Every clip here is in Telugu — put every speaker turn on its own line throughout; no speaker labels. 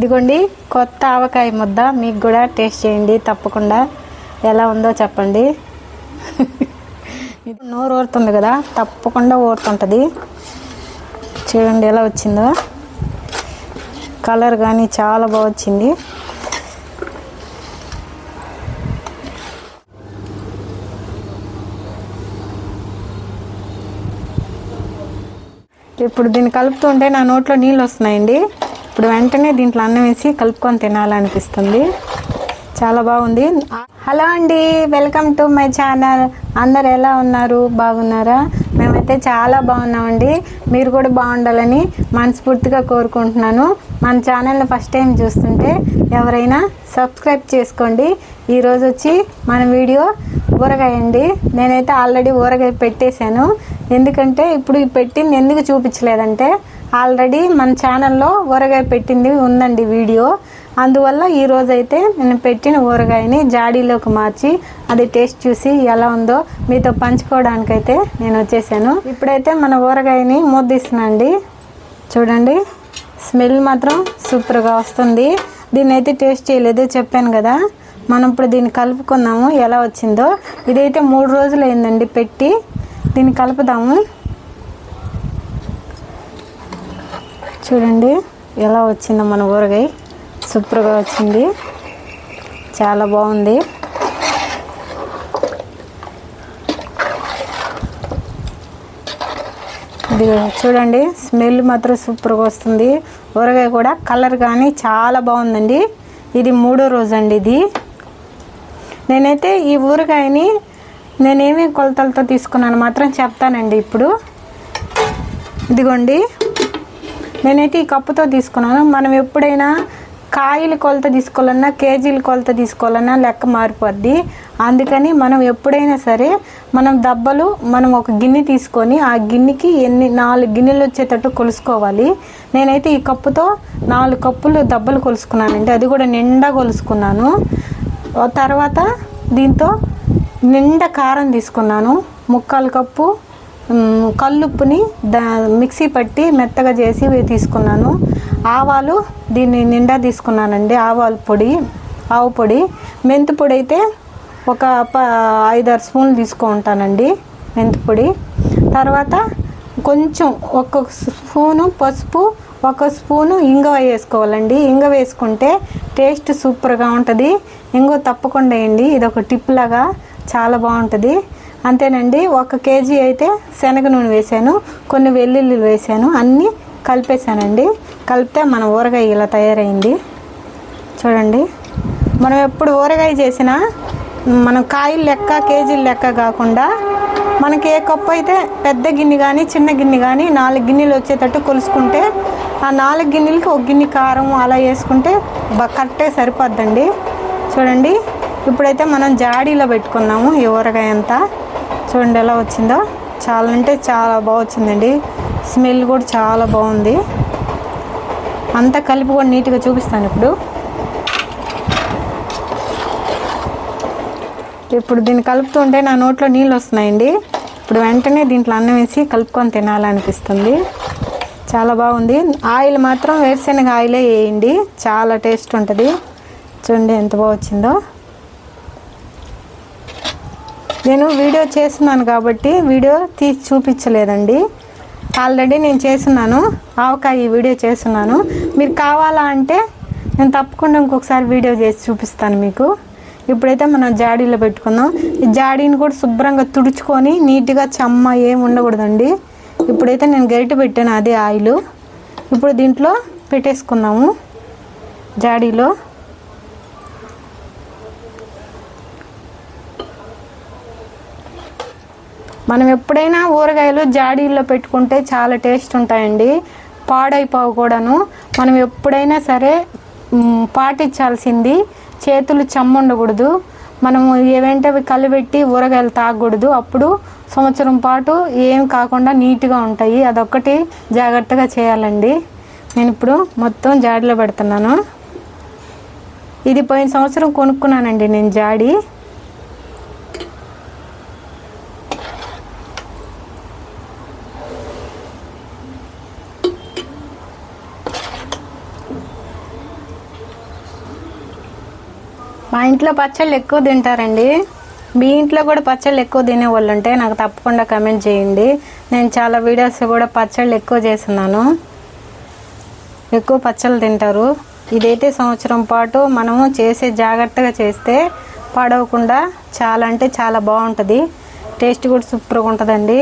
ఇదిగోండి కొత్త ఆవకాయ ముద్ద. మీకు కూడా టేస్ట్ చేయండి తప్పకుండా. ఎలా ఉందో చెప్పండి. ఇది నోరు ఊరుతుంది కదా తప్పకుండా ఊరుతుంటుంది. చూడండి ఎలా వచ్చిందో. కలర్ కానీ చాలా బాగా వచ్చింది. ఇప్పుడు దీన్ని కలుపుతుంటే నా నోట్లో నీళ్ళు వస్తున్నాయండి. ఇప్పుడు వెంటనే దీంట్లో అన్నం వేసి కలుపుకొని తినాలనిపిస్తుంది. చాలా బాగుంది. హలో అండి వెల్కమ్ టు మై ఛానల్. అందరు ఎలా ఉన్నారు? బాగున్నారా? మేమైతే చాలా బాగున్నామండి. మీరు కూడా బాగుండాలని మనస్ఫూర్తిగా కోరుకుంటున్నాను. మన ఛానల్ని ఫస్ట్ టైం చూస్తుంటే ఎవరైనా సబ్స్క్రైబ్ చేసుకోండి. ఈరోజు వచ్చి మన వీడియో ఊరగాయ అండి. నేనైతే ఆల్రెడీ ఊరగాయ పెట్టేశాను. ఎందుకంటే ఇప్పుడు పెట్టింది ఎందుకు చూపించలేదంటే ఆల్రెడీ మన ఛానల్లో ఊరగాయ పెట్టింది ఉందండి వీడియో. అందువల్ల ఈరోజైతే నేను పెట్టిన ఊరగాయని జాడీలోకి మార్చి అది టేస్ట్ చూసి ఎలా ఉందో మీతో పంచుకోవడానికైతే నేను వచ్చేసాను. ఇప్పుడైతే మన ఊరగాయని ముద్దిస్తున్నాండి చూడండి స్మెల్ మాత్రం సూపర్గా వస్తుంది. దీన్ని అయితే టేస్ట్ చేయలేదు చెప్పాను కదా. మనం ఇప్పుడు దీన్ని కలుపుకుందాము ఎలా వచ్చిందో. ఇదైతే మూడు రోజులు అయిందండి పెట్టి. దీన్ని కలుపుదాము. చూడండి ఎలా వచ్చిందో మన ఊరగాయ. సూపర్గా వచ్చింది. చాలా బాగుంది. ఇది చూడండి స్మెల్ మాత్రం సూపర్గా వస్తుంది. ఊరగాయ కూడా కలర్ కానీ చాలా బాగుందండి. ఇది మూడో రోజు అండి ఇది. నేనైతే ఈ ఊరగాయని నేనేమి కొలతలతో తీసుకున్నాను మాత్రం చెప్తానండి ఇప్పుడు. ఇదిగోండి నేనైతే ఈ కప్పుతో తీసుకున్నాను. మనం ఎప్పుడైనా కాయలు కొలత తీసుకోవాలన్నా కేజీల కొలత తీసుకోవాలన్నా లెక్క మారిపోద్ది. అందుకని మనం ఎప్పుడైనా సరే మనం దబ్బలు మనం ఒక గిన్నె తీసుకొని ఆ గిన్నెకి ఎన్ని నాలుగు గిన్నెలు వచ్చేటట్టు కొలుసుకోవాలి. నేనైతే ఈ కప్పుతో నాలుగు కప్పులు దబ్బలు కొలుసుకున్నానండి. అది కూడా నిండా కొలుసుకున్నాను. తర్వాత దీంతో నిండా కారం తీసుకున్నాను. ముక్కాలు కప్పు కల్లుప్పుని దా మిక్సీ పట్టి మెత్తగా చేసి తీసుకున్నాను. ఆవాలు దీన్ని నిండా తీసుకున్నానండి. ఆవాల పొడి ఆవు పొడి. మెంతి పొడి అయితే ఒక ప ఐదారు స్పూన్లు తీసుకుంటానండి మెంతి పొడి. తర్వాత కొంచెం ఒక్కొక్క స్పూను పసుపు ఒక స్పూను ఇంగవ వేసుకోవాలండి. ఇంగ వేసుకుంటే టేస్ట్ సూపర్గా ఉంటుంది. ఇంగో తప్పకుండా వేయండి. ఇది ఒక టిప్ లాగా చాలా బాగుంటుంది. అంతేనండి ఒక కేజీ అయితే శనగ నూనె వేసాను కొన్ని వెల్లుల్లి వేసాను అన్నీ కలిపేశానండి. కలిపితే మన ఊరగాయ ఇలా తయారైంది. చూడండి మనం ఎప్పుడు ఊరగాయ చేసినా మనం కాయలు లెక్క కేజీలు లెక్క కాకుండా మనకి ఏ కప్పు అయితే పెద్ద గిన్నె కానీ చిన్న గిన్నె కానీ నాలుగు గిన్నెలు వచ్చేటట్టు కొలుసుకుంటే ఆ నాలుగు గిన్నెలకి ఒక గిన్నె కారం అలా వేసుకుంటే బ కరెక్టే సరిపోద్దండి. చూడండి ఇప్పుడైతే మనం జాడీలో పెట్టుకున్నాము ఈ ఊరగాయ అంతా. చూడండి ఎలా వచ్చిందో. చాలా అంటే చాలా బాగా వచ్చిందండి. స్మెల్ కూడా చాలా బాగుంది. అంతా కలిపి కూడా నీట్గా చూపిస్తాను ఇప్పుడు. ఇప్పుడు దీన్ని కలుపుతుంటే నా నోట్లో నీళ్ళు వస్తున్నాయండి. ఇప్పుడు వెంటనే దీంట్లో అన్నం వేసి కలుపుకొని తినాలనిపిస్తుంది. చాలా బాగుంది. ఆయిల్ మాత్రం వేరుశనగ ఆయిలే వేయండి. చాలా టేస్ట్ ఉంటుంది. చూడండి ఎంత బాగా వచ్చిందో. నేను వీడియో చేస్తున్నాను కాబట్టి వీడియో తీసి చూపించలేదండి. ఆల్రెడీ నేను చేస్తున్నాను. ఆవకాయ వీడియో చేస్తున్నాను. మీరు కావాలా అంటే నేను తప్పకుండా ఇంకొకసారి వీడియో చేసి చూపిస్తాను మీకు. ఇప్పుడైతే మనం జాడీలో పెట్టుకుందాం. ఈ జాడీని కూడా శుభ్రంగా తుడుచుకొని నీట్గా చెమ్మ ఏమి ఉండకూడదండి. ఇప్పుడైతే నేను గరిటె పెట్టాను అదే ఆయిల్. ఇప్పుడు దీంట్లో పెట్టేసుకున్నాము జాడీలో. మనం ఎప్పుడైనా ఊరగాయలు జాడీల్లో పెట్టుకుంటే చాలా టేస్ట్ ఉంటాయండి. పాడైపోవు కూడాను. మనం ఎప్పుడైనా సరే పాటించాల్సింది చేతులు చెమ్ముండకూడదు. మనము ఏవంటే కలిపెట్టి ఊరగాయలు తాగకూడదు. అప్పుడు సంవత్సరం పాటు ఏం కాకుండా నీట్గా ఉంటాయి. అదొక్కటి జాగ్రత్తగా చేయాలండి. నేను ఇప్పుడు మొత్తం జాడీలో పెడుతున్నాను. ఇది పోయిన సంవత్సరం కొనుక్కున్నానండి నేను జాడీ. మా ఇంట్లో పచ్చళ్ళు ఎక్కువ తింటారండి. మీ ఇంట్లో కూడా పచ్చళ్ళు ఎక్కువ తినేవాళ్ళు ఉంటే నాకు తప్పకుండా కమెంట్ చేయండి. నేను చాలా వీడియోస్ కూడా పచ్చళ్ళు ఎక్కువ చేస్తున్నాను. ఎక్కువ పచ్చళ్ళు తింటారు. ఇదైతే సంవత్సరం పాటు మనము చేసే జాగ్రత్తగా చేస్తే పడవకుండా చాలా అంటే చాలా బాగుంటుంది. టేస్ట్ కూడా సూపర్గా ఉంటుందండి.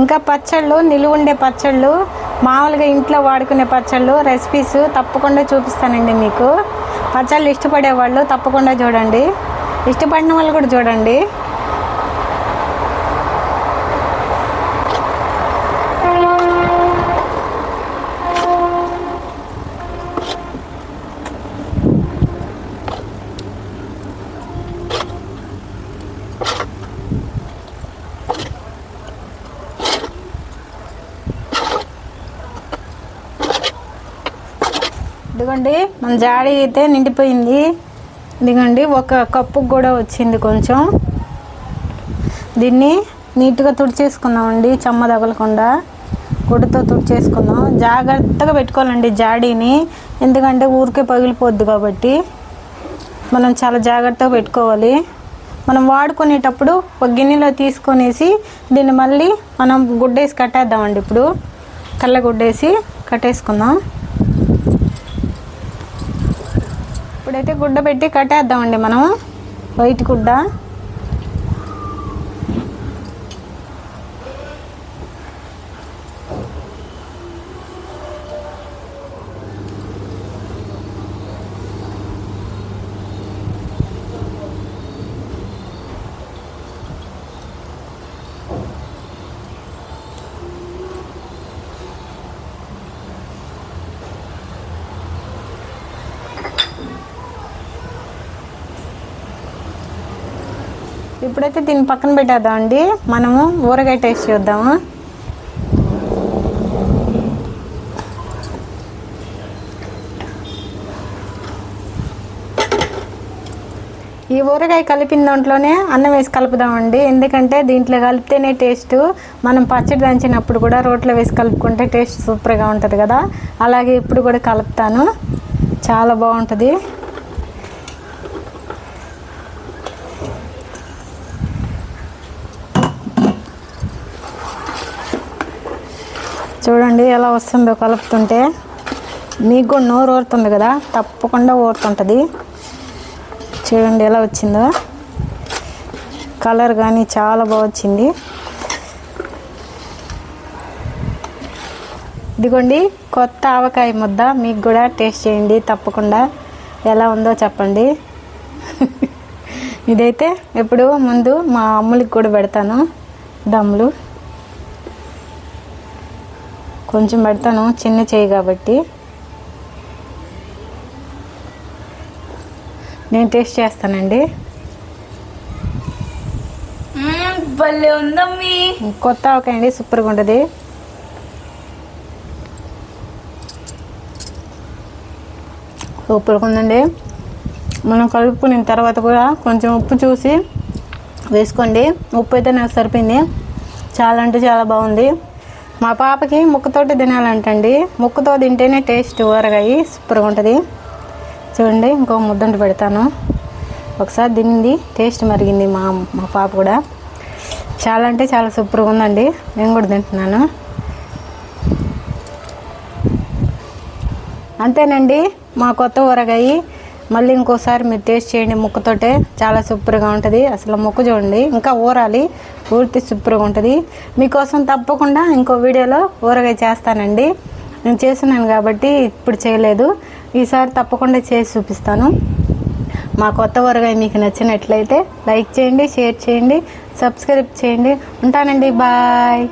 ఇంకా పచ్చళ్ళు నిలువ ఉండే పచ్చళ్ళు మామూలుగా ఇంట్లో వాడుకునే పచ్చళ్ళు రెసిపీస్ తప్పకుండా చూపిస్తానండి మీకు. పచ్చళ్ళు ఇష్టపడే వాళ్ళు తప్పకుండా చూడండి. ఇష్టపడిన వాళ్ళు కూడా చూడండి. ఇదిగోండి మన జాడీ అయితే నిండిపోయింది. ఇదిగోండి ఒక కప్పు కూడా వచ్చింది కొంచెం. దీన్ని నీట్గా తుడిచేసుకుందామండి చెమ్మ తగలకుండా. గుడ్డతో తుడిచేసుకుందాం. జాగ్రత్తగా పెట్టుకోవాలండి జాడీని. ఎందుకంటే ఊరికే పగిలిపోద్ది కాబట్టి మనం చాలా జాగ్రత్తగా పెట్టుకోవాలి. మనం వాడుకునేటప్పుడు ఒక గిన్నెలో తీసుకొనేసి దీన్ని మళ్ళీ మనం గుడ్డేసి కట్టేద్దామండి ఇప్పుడు. కళ్ళ గుడ్డేసి కట్టేసుకుందాం. ఇప్పుడైతే గుడ్డ పెట్టి కట్టేద్దామండి మనం వైట్ గుడ్డ. ఇప్పుడైతే దీన్ని పక్కన పెట్టేద్దాం అండి. మనము ఊరగాయ టేస్ట్ చూద్దాము. ఈ ఊరగాయ కలిపిన దాంట్లోనే అన్నం వేసి కలుపుదామండి ఎందుకంటే దీంట్లో కలిపితేనే టేస్ట్. మనం పచ్చడి దంచినప్పుడు కూడా రోట్లో వేసి కలుపుకుంటే టేస్ట్ సూపర్గా ఉంటుంది కదా. అలాగే ఇప్పుడు కూడా కలుపుతాను. చాలా బాగుంటుంది చూడండి ఎలా వస్తుందో కలుపుతుంటే మీకు కూడా నోరు ఊరుతుంది కదా తప్పకుండా ఊరుతుంటుంది. చూడండి ఎలా వచ్చిందో. కలర్ కానీ చాలా బాగా వచ్చింది. ఇదిగోండి కొత్త ఆవకాయ ముద్ద మీకు కూడా టేస్ట్ చేయండి తప్పకుండా ఎలా ఉందో చెప్పండి. ఇదైతే ఎప్పుడు ముందు మా అమ్ములకి కూడా పెడతాను. దమ్ములు. కొంచెం పెడతాను చిన్న చేయి కాబట్టి. నేను టేస్ట్ చేస్తానండి.
భలే ఉందమ్మీ.
కొత్త ఆవకాయ అండి సూపర్గా ఉంటుంది. సూపర్గా ఉందండి. మనం కలుపుకున్న తర్వాత కూడా కొంచెం ఉప్పు చూసి వేసుకోండి. ఉప్పు అయితే నాకు సరిపోయింది. చాలా అంటే చాలా బాగుంది. మా పాపకి ముక్కతోటి తినాలంటండి. ముక్కతో తింటేనే టేస్ట్ ఊరగాయి సూపర్గా ఉంటుంది. చూడండి ఇంకో ముద్దంట పెడతాను. ఒకసారి తినింది టేస్ట్ మరిగింది మా మా పాప కూడా. చాలా అంటే చాలా సూపర్గా ఉందండి. నేను కూడా తింటున్నాను. అంతేనండి మా కొత్త ఊరగాయి. మళ్ళీ ఇంకోసారి మీరు టేస్ట్ చేయండి ముక్కతోటే. చాలా సూపర్గా ఉంటుంది. అసలు ముక్క చూడండి. ఇంకా ఊరాలి. ఊరితే సూపర్గా ఉంటుంది. మీకోసం తప్పకుండా ఇంకో వీడియోలో ఊరగాయ చేస్తానండి. నేను చేస్తున్నాను కాబట్టి ఇప్పుడు చేయలేదు. ఈసారి తప్పకుండా చేసి చూపిస్తాను. మా కొత్త ఊరగాయ మీకు నచ్చినట్లయితే లైక్ చేయండి షేర్ చేయండి సబ్స్క్రైబ్ చేయండి. ఉంటానండి. బాయ్.